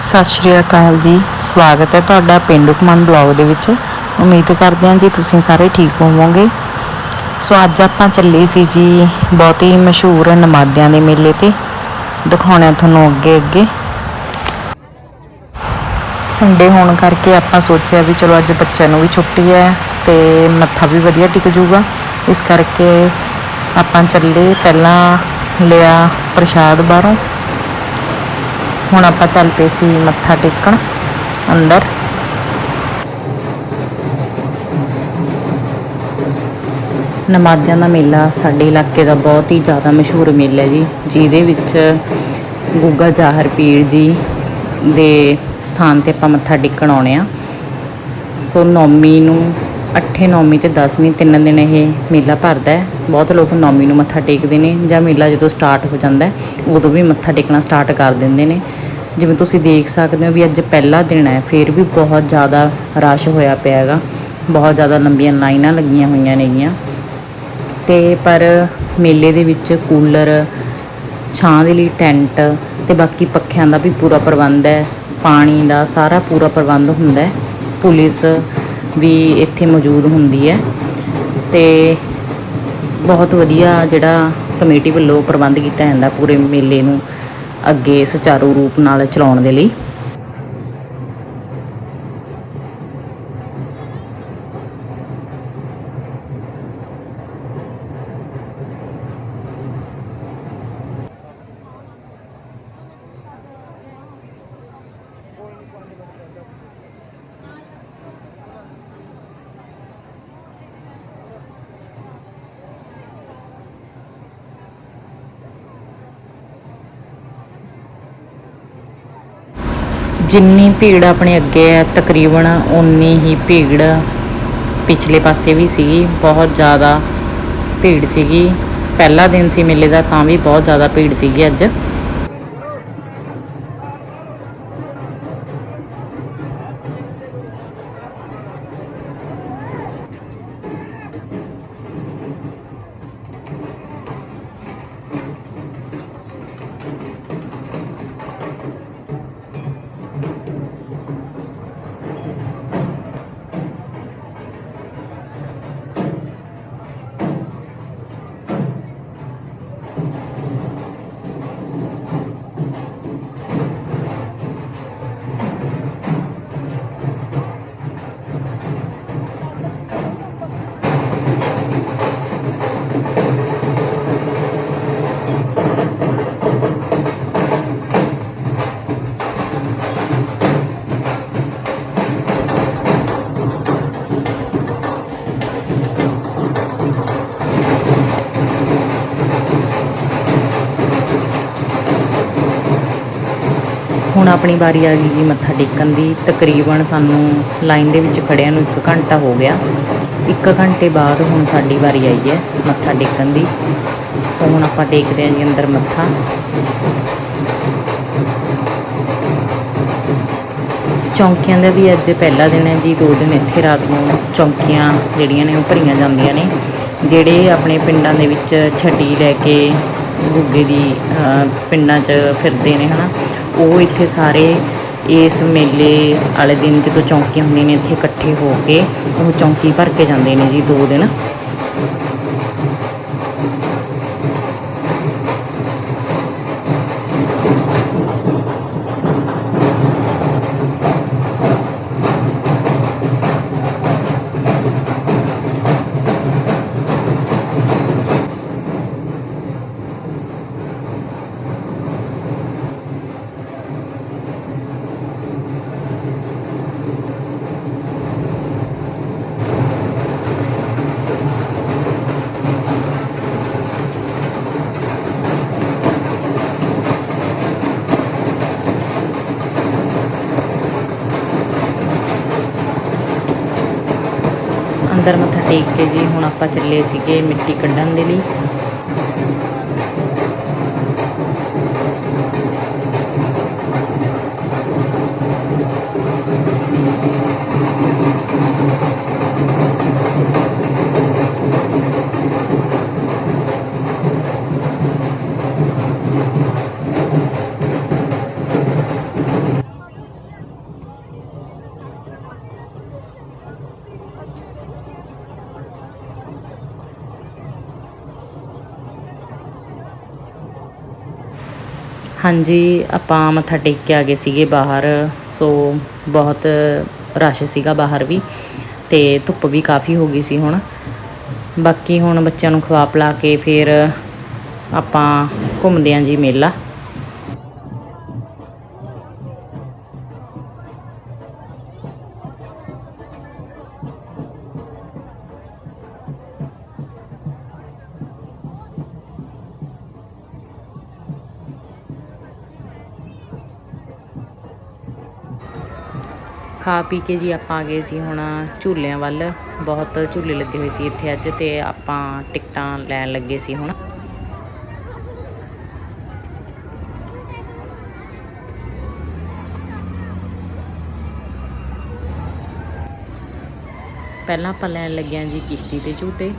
ਸਤਿ ਸ਼੍ਰੀ ਅਕਾਲ ਜੀ। ਸਵਾਗਤ ਹੈ ਤੁਹਾਡਾ ਪਿੰਡੂ ਕਮਨ ਬਲੌਗ ਦੇ ਵਿੱਚ। ਉਮੀਦ ਕਰਦੇ ਹਾਂ ਜੀ ਤੁਸੀਂ ਸਾਰੇ ਠੀਕ ਹੋਵੋਗੇ। ਸੋ ਅੱਜ ਆਪਾਂ ਚੱਲੇ ਸੀ ਜੀ ਬਹੁਤ ਹੀ ਮਸ਼ਹੂਰ ਨਮਾਦਿਆਂ ਦੇ ਮੇਲੇ ਤੇ। ਦਿਖਾਉਣਾ ਤੁਹਾਨੂੰ ਅੱਗੇ ਅੱਗੇ ਸੰਡੇ ਹੋਣ ਕਰਕੇ ਆਪਾਂ ਸੋਚਿਆ ਵੀ ਚਲੋ ਅੱਜ ਬੱਚਿਆਂ ਨੂੰ ਵੀ ਛੁੱਟੀ ਹੈ ਤੇ ਮੱਥਾ ਵੀ ਵਧੀਆ ਟਿਕ ਜੂਗਾ ਇਸ ਕਰਕੇ ਆਪਾਂ ਚੱਲੇ, ਪਹਿਲਾਂ ਲਿਆ ਪ੍ਰਸ਼ਾਦ ਬਾਹਰੋਂ। ਹੁਣ ਆਪਾਂ ਚੱਲ ਪਏ ਸੀ ਮੱਥਾ ਟੇਕਣ, ਅੰਦਰ। ਨਮਾਜ਼ਾਂ ਦਾ ਮੇਲਾ ਸਾਡੇ ਇਲਾਕੇ ਦਾ ਬਹੁਤ ਹੀ ਜ਼ਿਆਦਾ ਮਸ਼ਹੂਰ ਮੇਲਾ ਹੈ ਜੀ, ਜਿਹਦੇ ਵਿੱਚ ਗੁੱਗਾ ਜ਼ਾਹਰ ਪੀਰ ਜੀ ਦੇ ਸਥਾਨ ਤੇ ਆਪਾਂ ਮੱਥਾ ਟੇਕਣ ਆਉਣੇ ਆ। ਸੋ ਨੌਮੀ ਨੂੰ ਅੱਠੇ ਨੌਮੀ ਤੇ 10ਵੀਂ ਤਿੰਨ ਦਿਨ ਇਹ ਮੇਲਾ ਭਰਦਾ ਹੈ। ਬਹੁਤ ਲੋਕ ਨੌਮੀ ਨੂੰ ਮੱਥਾ ਟੇਕਦੇ ਨੇ ਜਾਂ ਮੇਲਾ ਜਦੋਂ ਸਟਾਰਟ ਹੋ ਜਾਂਦਾ ਉਦੋਂ ਵੀ ਮੱਥਾ ਟੇਕਣਾ ਸਟਾਰਟ ਕਰ ਦਿੰਦੇ ਨੇ। ਜਿਵੇਂ ਤੁਸੀਂ ਦੇਖ ਸਕਦੇ ਹੋ ਵੀ ਅੱਜ ਪਹਿਲਾ ਦਿਨ ਹੈ, ਫਿਰ ਵੀ ਬਹੁਤ ਜ਼ਿਆਦਾ ਰਸ਼ ਹੋਇਆ ਪਿਆ ਹੈਗਾ। ਬਹੁਤ ਜ਼ਿਆਦਾ ਲੰਬੀਆਂ ਲਾਈਨਾਂ ਲੱਗੀਆਂ ਹੋਈਆਂ ਨੇਗੀਆਂ। ਤੇ ਪਰ ਮੇਲੇ ਦੇ ਵਿੱਚ ਕੂਲਰ, ਛਾਂ ਦੇ ਲਈ ਟੈਂਟ ਤੇ ਬਾਕੀ ਪੱਖਿਆਂ ਦਾ ਵੀ ਪੂਰਾ ਪ੍ਰਬੰਧ ਹੈ। ਪਾਣੀ ਦਾ ਸਾਰਾ ਪੂਰਾ ਪ੍ਰਬੰਧ ਹੁੰਦਾ ਹੈ। ਪੁਲਿਸ ਵੀ ਇੱਥੇ ਮੌਜੂਦ ਹੁੰਦੀ ਹੈ। ਤੇ ਬਹੁਤ ਵਧੀਆ ਜਿਹੜਾ ਕਮੇਟੀ ਵੱਲੋਂ ਪ੍ਰਬੰਧ ਕੀਤਾ ਜਾਂਦਾ ਪੂਰੇ ਮੇਲੇ ਨੂੰ। ਅੱਗੇ ਸੁਚਾਰੂ ਰੂਪ ਨਾਲ ਚਲਾਉਣ ਦੇ ਲਈ। ਜਿੰਨੀ ਭੀੜ ਆਪਣੇ ਅੱਗੇ ਹੈ, ਤਕਰੀਬਨ ਉਨੀ ਹੀ ਭੀੜ ਪਿਛਲੇ ਪਾਸੇ ਵੀ ਸੀਗੀ, ਬਹੁਤ ਜ਼ਿਆਦਾ ਭੀੜ ਸੀਗੀ। ਪਹਿਲਾ ਦਿਨ ਸੀ ਮੇਲੇ ਦਾ, ਤਾਂ ਵੀ ਬਹੁਤ ਜ਼ਿਆਦਾ ਭੀੜ ਸੀਗੀ ਅੱਜ। ਹੁਣ ਆਪਣੀ ਵਾਰੀ ਆ ਗਈ ਜੀ ਮੱਥਾ ਟੇਕਣ ਦੀ। ਤਕਰੀਬਨ ਸਾਨੂੰ ਲਾਈਨ ਦੇ ਵਿੱਚ ਖੜਿਆਂ ਨੂੰ 1 ਘੰਟਾ ਹੋ ਗਿਆ। 1 ਘੰਟੇ ਬਾਅਦ ਹੁਣ ਸਾਡੀ ਵਾਰੀ ਆਈ ਹੈ ਮੱਥਾ ਟੇਕਣ ਦੀ। ਸੋ ਹੁਣ ਆਪਾਂ ਟੇਕਦੇ ਹਾਂ ਜੀ ਅੰਦਰ ਮੱਥਾ। ਚੌਂਕੀਆਂ ਦਾ ਵੀ ਅੱਜ ਪਹਿਲਾ ਦਿਨ ਹੈ ਜੀ, ਦੋ ਦਿਨ ਇੱਥੇ ਰਾਤ ਨੂੰ ਚੌਂਕੀਆਂ ਜਿਹੜੀਆਂ ਨੇ ਉਹ ਭਰੀਆਂ ਜਾਂਦੀਆਂ ਨੇ। ਜਿਹੜੇ ਆਪਣੇ ਪਿੰਡਾਂ ਦੇ ਵਿੱਚ ਛੱਡੀ ਲੈ ਕੇ ਗੁੱਗੇ ਦੀ ਪਿੰਡਾਂ 'ਚ ਫਿਰਦੇ ਨੇ, ਹਨਾ। ਉਹ ਇੱਥੇ ਸਾਰੇ ਇਸ ਮੇਲੇ ਵਾਲੇ ਦਿਨ ਜਦੋਂ ਚੌਂਕੀਆਂ ਹੁੰਦੀਆਂ ਨੇ, ਇੱਥੇ ਇਕੱਠੇ ਹੋ ਕੇ ਉਹ ਚੌਂਕੀ ਭਰ ਕੇ ਜਾਂਦੇ ਨੇ ਜੀ ਦੋ ਦਿਨ। ਅੰਦਰ ਮੱਥਾ ਟੇਕ ਕੇ ਜੀ ਹੁਣ ਆਪਾਂ ਚੱਲੇ ਸੀਗੇ ਮਿੱਟੀ ਕੱਢਣ ਦੇ ਲਈ। ਹਾਂਜੀ, ਆਪਾਂ ਮੱਥਾ ਟੇਕ ਕੇ ਆ ਗਏ ਸੀਗੇ ਬਾਹਰ, ਸੋ ਬਹੁਤ ਰਸ਼ ਸੀਗਾ ਬਾਹਰ ਵੀ ਤੇ ਧੁੱਪ ਵੀ ਕਾਫੀ ਹੋ ਗਈ ਸੀ ਹੁਣ। ਬਾਕੀ ਹੁਣ ਬੱਚਿਆਂ ਨੂੰ ਖਵਾ ਪਿਲਾ ਕੇ ਫਿਰ ਆਪਾਂ ਘੁੰਮਦੇ ਆਂ ਜੀ ਮੇਲਾ। ਖਾ ਪੀ ਕੇ ਜੀ ਆਪਾਂ ਆ ਗਏ ਸੀ ਹੁਣ ਝੂਲਿਆਂ ਵੱਲ। ਬਹੁਤ ਝੂਲੇ ਲੱਗੇ ਹੋਏ ਸੀ ਇੱਥੇ ਅੱਜ ਤੇ ਆਪਾਂ ਟਿਕਟਾਂ ਲੈਣ ਲੱਗੇ ਸੀ ਹੁਣ। ਪਹਿਲਾਂ ਆਪਾਂ ਲੈਣ ਲੱਗਿਆ ਜੀ ਕਿਸ਼ਤੀ ਤੇ ਝੂਟੇ।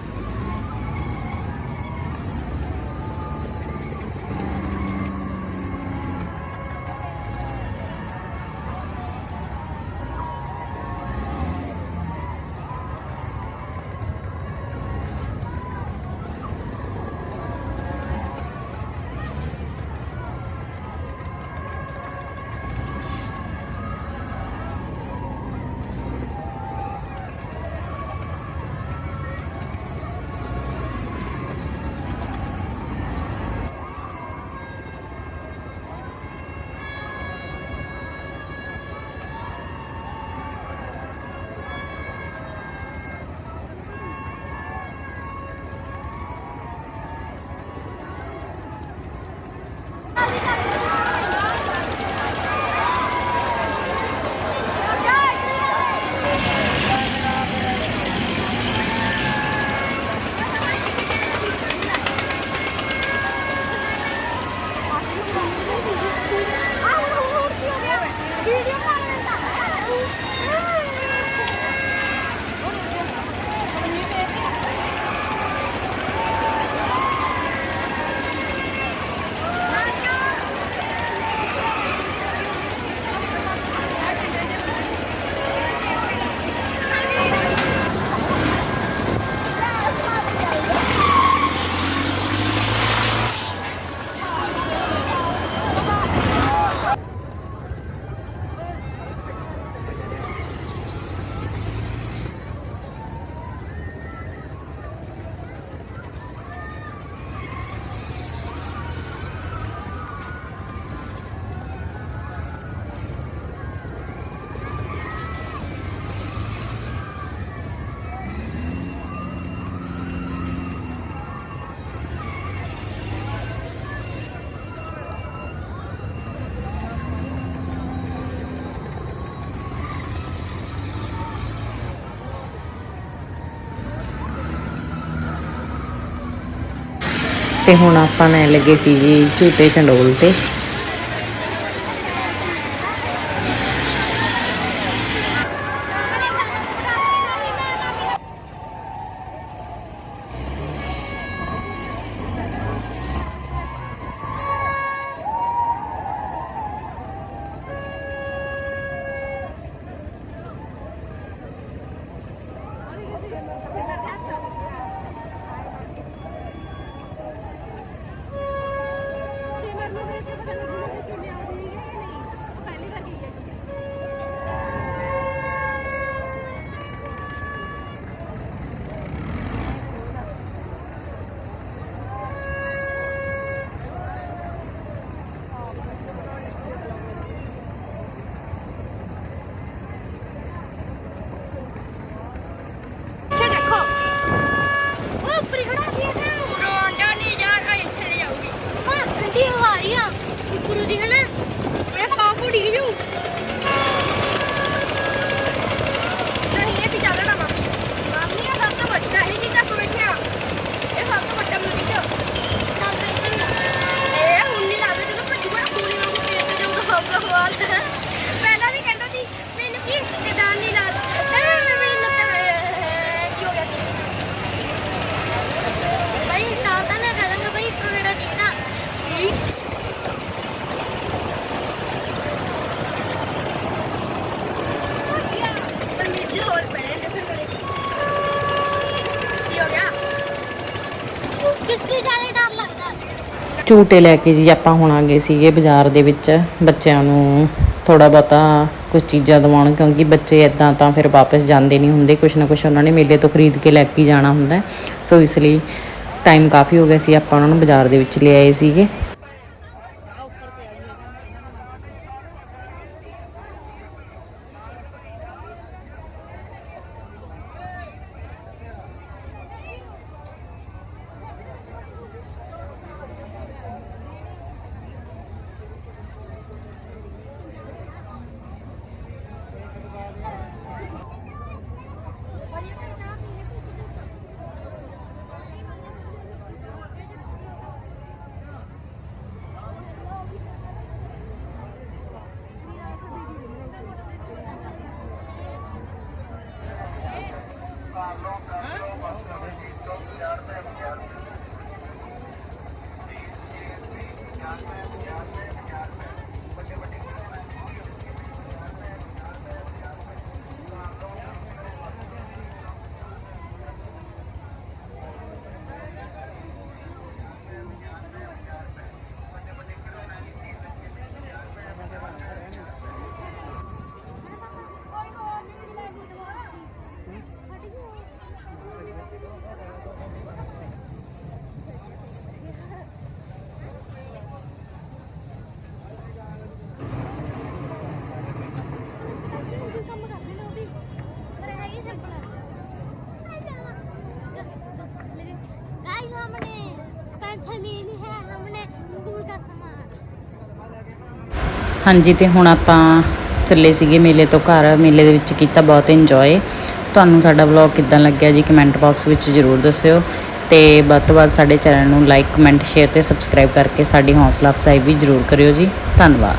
ਤੇ ਹੁਣ ਆਪਾਂ ਲੈਣ ਲੱਗੇ ਸੀ ਜੀ ਝੂਟੇ ਚੰਡੋਲ ਤੇ। এখানে ਝੂਟੇ ਲੈ ਕੇ ਜੀ ਆਪਾਂ ਹੁਣ ਆ ਗਏ ਸੀਗੇ ਬਾਜ਼ਾਰ ਦੇ ਵਿੱਚ, ਬੱਚਿਆਂ ਨੂੰ ਥੋੜਾ ਬਤਾ ਕੁਝ ਚੀਜ਼ਾਂ ਦਿਵਾਉਣ, ਕਿਉਂਕਿ ਬੱਚੇ ਇਦਾਂ ਤਾਂ ਫਿਰ ਵਾਪਸ ਜਾਂਦੇ ਨਹੀਂ ਹੁੰਦੇ, ਕੁਛ ਨਾ ਕੁਛ ਉਹਨਾਂ ਨੇ ਮੇਲੇ ਤੋਂ ਖਰੀਦ ਕੇ ਲੈ ਕੇ ਜਾਣਾ ਹੁੰਦਾ। ਸੋ ਇਸ ਲਈ ਟਾਈਮ ਕਾਫੀ ਹੋ ਗਿਆ ਸੀ, ਆਪਾਂ ਉਹਨਾਂ ਨੂੰ ਬਾਜ਼ਾਰ ਦੇ ਵਿੱਚ ਲੈ ਆਏ ਸੀਗੇ। ਹਾਂਜੀ, ਤੇ ਹੁਣ ਆਪਾਂ ਚੱਲੇ ਸੀਗੇ ਮੇਲੇ ਤੋਂ ਘਰ। ਮੇਲੇ ਦੇ ਵਿੱਚ ਕੀਤਾ ਬਹੁਤ ਇੰਜੋਏ ਤੁਹਾਨੂੰ ਸਾਡਾ ਵਲੌਗ ਕਿੱਦਾਂ ਲੱਗਿਆ ਜੀ ਕਮੈਂਟ ਬਾਕਸ ਵਿੱਚ ਜ਼ਰੂਰ ਦੱਸਿਓ। ਤੇ ਵੱਧ ਤੋਂ ਵੱਧ ਸਾਡੇ ਚੈਨਲ ਨੂੰ ਲਾਈਕ ਕਮੈਂਟ ਸ਼ੇਅਰ ਤੇ ਸਬਸਕ੍ਰਾਈਬ ਕਰਕੇ ਸਾਡੀ ਹੌਸਲਾ ਅਫਜ਼ਾਈ ਵੀ ਜ਼ਰੂਰ ਕਰਿਓ ਜੀ। ਧੰਨਵਾਦ।